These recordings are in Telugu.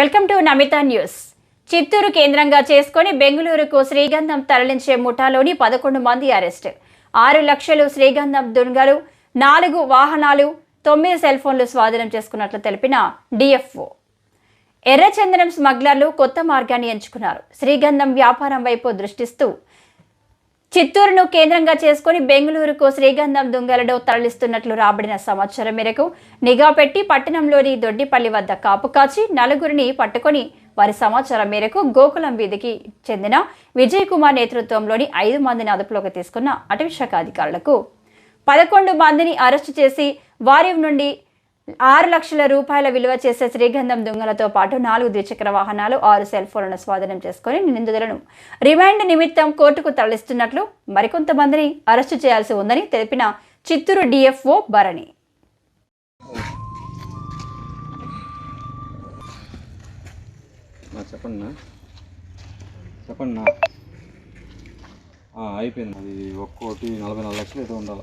Welcome to Namitha news. Chittoor కేంద్రంగా చేసుకొని బెంగళూరుకు శ్రీగంధం తరలించే ముఠాలోని పదకొండు మంది అరెస్ట్. ఆరు లక్షలు శ్రీగంధం దుంగలు నాలుగు వాహనాలు తొమ్మిది సెల్ ఫోన్లు స్వాధీనం చేసుకున్నట్లు తెలిపిన డిఎఫ్ఓ. ఎర్రచందనం స్మగ్లర్లు కొత్త మార్గాన్ని ఎంచుకున్నారు. శ్రీగంధం వ్యాపారం వైపు దృష్టిస్తూ చిత్తూరును కేంద్రంగా చేసుకుని బెంగళూరుకు శ్రీగంధం దుంగలను తరలిస్తున్నట్లు రాబడిన సమాచారం మేరకు నిఘా పెట్టి పట్టణంలోని దొడ్డిపల్లి వద్ద కాపు కాచి నలుగురిని పట్టుకొని వారి సమాచారం మేరకు గోకులం వీధికి చెందిన విజయ్ కుమార్ నేతృత్వంలోని ఐదు మందిని అదుపులోకి తీసుకున్న అటవీశాఖ అధికారులకు పదకొండు మందిని అరెస్టు చేసి వారి నుండి ఆరు లక్షల రూపాయల విలువ చేసే శ్రీగంధం దొంగలతో పాటు నాలుగు ద్విచక్ర వాహనాలు ఆరు సెల్ ఫోన్లను స్వాధీనం చేసుకుని నిందితులను రిమాండ్ నిమిత్తం కోర్టుకు తరలిస్తున్నట్లు మరికొంతమందిని అరెస్టు చేయాల్సి ఉందని తెలిపిన చిత్తూరు డిఎఫ్ఓ భరణి. చెప్పండి చెప్పండి అయిపోయింది. అది ఒక్కోటి నలభై నాలుగు లక్షలు ఏదో ఉండాల?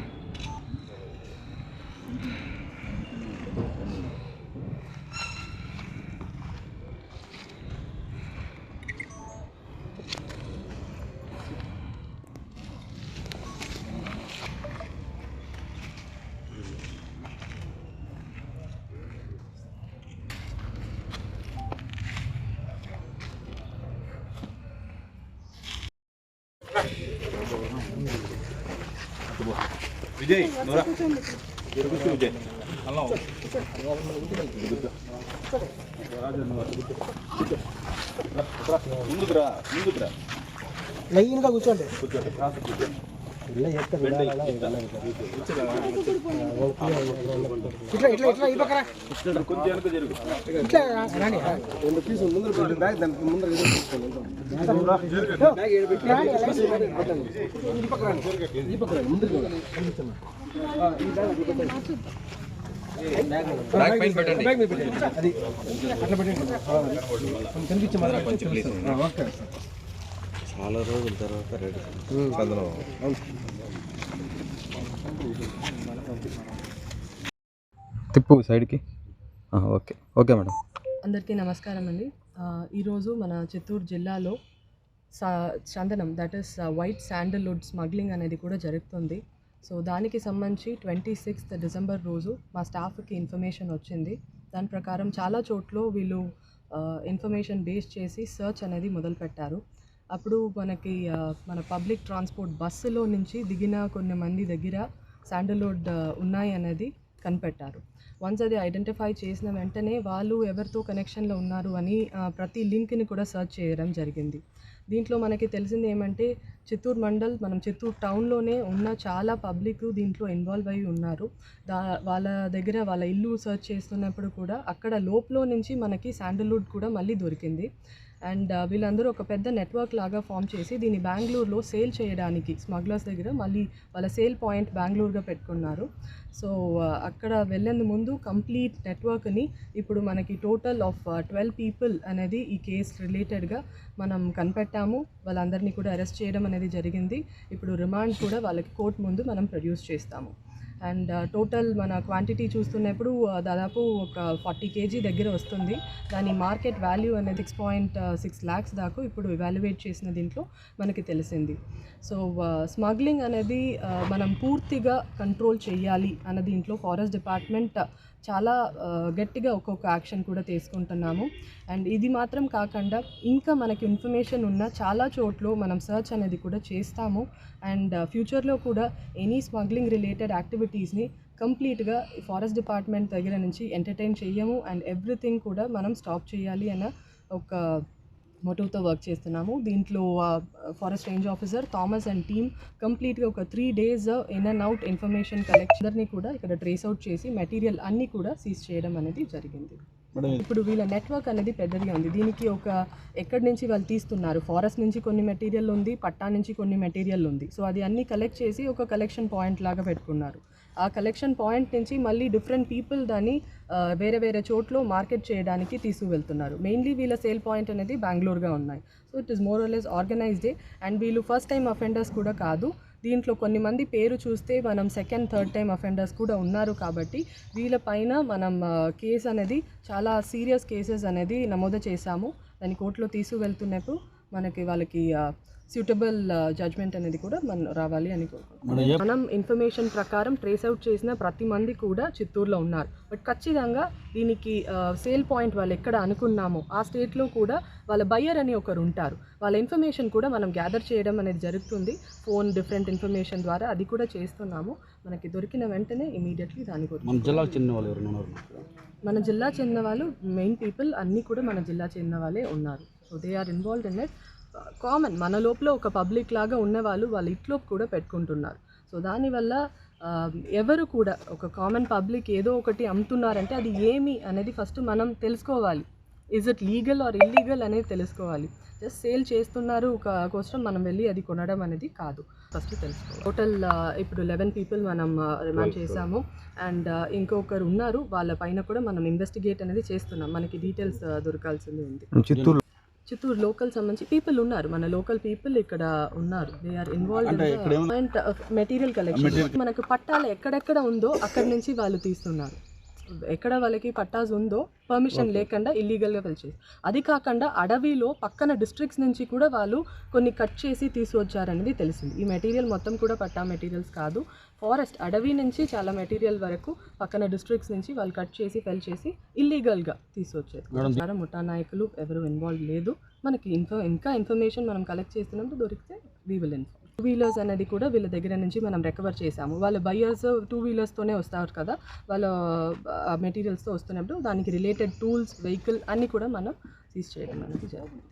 విజయ్ నూరా కూర్చో విజయ్ అల్లం ముందుకురా ముందుకురా లైన్గా కూర్చోండి. కూర్చోండి. ఇట్లా ఇట్లా ఇట్లా ఈ పక్కన ఇట్లా రాని రెండు ముందర పెట్టు బ్యాగ్ దానికి ముందర. బ్యాగ్ ఏడు పెట్టి. ఈ. ఈ ఈ బ్యాగ్ పైన పెట్టండి పెట్టండి. అది అట్లా పెట్టండి కనిపించే మాదిరి ఆ, ఓకే చాలా రోజుల తర్వాత రెడీ. తిప్పు సైడ్కి. ఓకే. Okay madam. అందరికీ నమస్కారం అండి. ఈరోజు మన చిత్తూరు జిల్లాలో సా చందనం that is white sandalwood smuggling అనేది కూడా జరుగుతుంది. సో దానికి సంబంధించి ట్వంటీ సిక్స్త్ డిసెంబర్ రోజు మా స్టాఫ్కి ఇన్ఫర్మేషన్ వచ్చింది. దాని ప్రకారం చాలా చోట్ల వీళ్ళు ఇన్ఫర్మేషన్ బేస్ చేసి సర్చ్ అనేది మొదలుపెట్టారు. అప్పుడు మనకి మన పబ్లిక్ ట్రాన్స్పోర్ట్ బస్సులో నుంచి దిగిన కొన్ని మంది దగ్గర శాండల్వుడ్ ఉన్నాయి అనేది కనిపెట్టారు. వన్స్ అది ఐడెంటిఫై చేసిన వెంటనే వాళ్ళు ఎవరితో కనెక్షన్లో ఉన్నారు అని ప్రతి లింక్ని కూడా సెర్చ్ చేయడం జరిగింది. దీంట్లో మనకి తెలిసింది ఏమంటే చిత్తూరు మండల్ మనం చిత్తూరు టౌన్లోనే ఉన్న చాలా పబ్లిక్ దీంట్లో ఇన్వాల్వ్ అయి ఉన్నారు. దా వాళ్ళ దగ్గర వాళ్ళ ఇల్లు సెర్చ్ చేస్తున్నప్పుడు కూడా అక్కడ లోపల నుంచి మనకి శాండల్వుడ్ కూడా మళ్ళీ దొరికింది. అండ్ వీళ్ళందరూ ఒక పెద్ద నెట్వర్క్ లాగా ఫామ్ చేసి దీన్ని బెంగళూరులో సేల్ చేయడానికి స్మగ్లర్స్ దగ్గర మళ్ళీ వాళ్ళ సేల్ పాయింట్ బెంగళూరుగా పెట్టుకున్నారు. సో అక్కడ వెళ్ళేందు ముందు కంప్లీట్ నెట్వర్క్ని ఇప్పుడు మనకి టోటల్ ఆఫ్ ట్వెల్వ్ పీపుల్ అనేది ఈ కేస్ రిలేటెడ్గా మనం కనిపెట్టాము. వాళ్ళందరినీ కూడా అరెస్ట్ చేయడం అనేది జరిగింది. ఇప్పుడు రిమాండ్ కూడా వాళ్ళకి కోర్టు ముందు మనం ప్రొడ్యూస్ చేస్తాము. అండ్ టోటల్ మన క్వాంటిటీ చూస్తున్నప్పుడు దాదాపు ఒక ఫార్టీ కేజీ దగ్గర వస్తుంది. దాని మార్కెట్ వాల్యూ అనేది సిక్స్ పాయింట్ సిక్స్ ల్యాక్స్ దాకా ఇప్పుడు ఇవాల్యుయేట్ చేసిన దీంట్లో మనకి తెలిసింది. సో స్మగ్లింగ్ అనేది మనం పూర్తిగా కంట్రోల్ చేయాలి అన్న దీంట్లో ఫారెస్ట్ డిపార్ట్మెంట్ చాలా గట్టిగా ఒక్కొక్క యాక్షన్ కూడా తీసుకుంటున్నాము. అండ్ ఇది మాత్రం కాకుండా ఇంకా మనకి ఇన్ఫర్మేషన్ ఉన్న చాలా చోట్ల మనం సర్చ్ అనేది కూడా చేస్తాము. అండ్ ఫ్యూచర్లో కూడా ఎనీ స్మగ్లింగ్ రిలేటెడ్ యాక్టివిటీస్ని కంప్లీట్గా ఫారెస్ట్ డిపార్ట్మెంట్ దగ్గర నుంచి ఎంటర్టైన్ చేయము అండ్ ఎవ్రీథింగ్ కూడా మనం స్టాప్ చేయాలి అన్న ఒక మోటివ్తో వర్క్ చేస్తున్నాము. దీంట్లో forest range officer Thomas and team కంప్లీట్గా ఒక three days in and out information collect అందరినీ కూడా ఇక్కడ ట్రేస్ అవుట్ చేసి మెటీరియల్ అన్నీ కూడా సీజ్ చేయడం అనేది జరిగింది. ఇప్పుడు వీళ్ళ నెట్వర్క్ అనేది పెద్దదిగా ఉంది. దీనికి ఒక ఎక్కడి నుంచి వాళ్ళు తీస్తున్నారు? ఫారెస్ట్ నుంచి కొన్ని మెటీరియల్ ఉంది పట్టా నుంచి కొన్ని మెటీరియల్ ఉంది. సో అది అన్ని కలెక్ట్ చేసి ఒక కలెక్షన్ పాయింట్ లాగా పెట్టుకున్నారు. ఆ కలెక్షన్ పాయింట్ నుంచి మళ్ళీ డిఫరెంట్ పీపుల్ దాన్ని వేరే వేరే చోట్ల మార్కెట్ చేయడానికి తీసుకువెళ్తున్నారు. మెయిన్లీ వీళ్ళ సేల్ పాయింట్ అనేది బెంగళూరుగా ఉన్నాయి. So it is more less organised and వీళ్ళు ఫస్ట్ టైం అఫెండర్స్ కూడా కాదు. దీంట్లో కొన్ని మంది పేరు చూస్తే మనం సెకండ్ థర్డ్ టైం అఫెండర్స్ కూడా ఉన్నారు కాబట్టి వీళ్ళపైన మనం కేసు అనేది చాలా సీరియస్ కేసెస్ అనేది నమోదు చేశాము. దాన్ని కోర్టులో తీసుకువెళ్తున్నప్పుడు మనకి వాళ్ళకి సూటబుల్ జడ్జ్మెంట్ అనేది కూడా మనం రావాలి అని కోరుకుంటున్నాం. మనం ఇన్ఫర్మేషన్ ప్రకారం ట్రేస్ అవుట్ చేసిన ప్రతి మంది కూడా చిత్తూరులో ఉన్నారు. బట్ ఖచ్చితంగా దీనికి సేల్ పాయింట్ వాళ్ళు ఎక్కడ అనుకున్నామో ఆ స్టేట్లో కూడా వాళ్ళ బయ్యర్ అని ఒకరు ఉంటారు. వాళ్ళ ఇన్ఫర్మేషన్ కూడా మనం గ్యాదర్ చేయడం అనేది జరుగుతుంది. ఫోన్ డిఫరెంట్ ఇన్ఫర్మేషన్ ద్వారా అది కూడా చేస్తున్నాము. మనకి దొరికిన వెంటనే ఇమీడియట్లీ దాని గురించి మన జిల్లాకు చెందిన వాళ్ళు ఎవరైనా ఉన్నారు? మన జిల్లా చెందిన వాళ్ళు మెయిన్ పీపుల్ అన్నీ కూడా మన జిల్లా చెందిన వాళ్ళే ఉన్నారు. So they are involved in it common మన లోపల ఒక పబ్లిక్ లాగా ఉన్నవాళ్ళు వాళ్ళ ఇంట్లో కూడా పెట్టుకుంటున్నారు. సో దానివల్ల ఎవరు కూడా ఒక కామన్ పబ్లిక్ ఏదో ఒకటి అమ్ముతున్నారంటే అది ఏమి అనేది ఫస్ట్ మనం తెలుసుకోవాలి. Is it legal or illegal అనేది తెలుసుకోవాలి. జస్ట్ సేల్ చేస్తున్నారు ఒక కోసం మనం వెళ్ళి అది కొనడం అనేది కాదు. ఫస్ట్ తెలుసుకోవాలి. టోటల్ ఇప్పుడు లెవెన్ పీపుల్ మనం రిమాండ్ చేశాము. అండ్ ఇంకొకరు ఉన్నారు. వాళ్ళ పైన కూడా మనం ఇన్వెస్టిగేట్ అనేది చేస్తున్నాం. మనకి డీటెయిల్స్ దొరకాల్సింది ఉంది. చిత్తూరు లోకల్ సంబంధించి పీపుల్ ఉన్నారు. మన లోకల్ పీపుల్ ఇక్కడ ఉన్నారు. They are involve material collection మనకు పట్టాలు ఎక్కడెక్కడ ఉందో అక్కడి నుంచి వాళ్ళు తీస్తున్నారు. ఎక్కడ వాళ్ళకి పట్టాస్ ఉందో పర్మిషన్ లేకుండా ఇల్లీగల్గా వెళ్ళి అది కాకుండా అడవిలో పక్కన డిస్ట్రిక్ట్స్ నుంచి కూడా వాళ్ళు కొన్ని కట్ చేసి తీసుకొచ్చారనేది తెలిసింది. ఈ మెటీరియల్ మొత్తం కూడా పట్టా మెటీరియల్స్ కాదు. ఫారెస్ట్ అడవి నుంచి చాలా మెటీరియల్ వరకు పక్కన డిస్ట్రిక్ట్స్ నుంచి వాళ్ళు కట్ చేసి ఫెల్ చేసి ఇల్లీగల్గా తీసుకొచ్చారు. ముఠా నాయకులు ఎవరు ఇన్వాల్వ్ లేదు. మనకి ఇన్ఫో ఇంకా ఇన్ఫర్మేషన్ మనం కలెక్ట్ చేస్తున్నప్పుడు దొరికితే we will inform two wheelers అనేది కూడా వీళ్ళ దగ్గర నుంచి మనం రికవర్ చేసాము వాళ్ళ బయ్యర్స్ టూ వీలర్స్తోనే వస్తారు కదా? వాళ్ళ మెటీరియల్స్తో వస్తున్నప్పుడు దానికి రిలేటెడ్ టూల్స్ వెహికల్ అన్నీ కూడా మనం సీజ్ చేయడం అనేది జరిగింది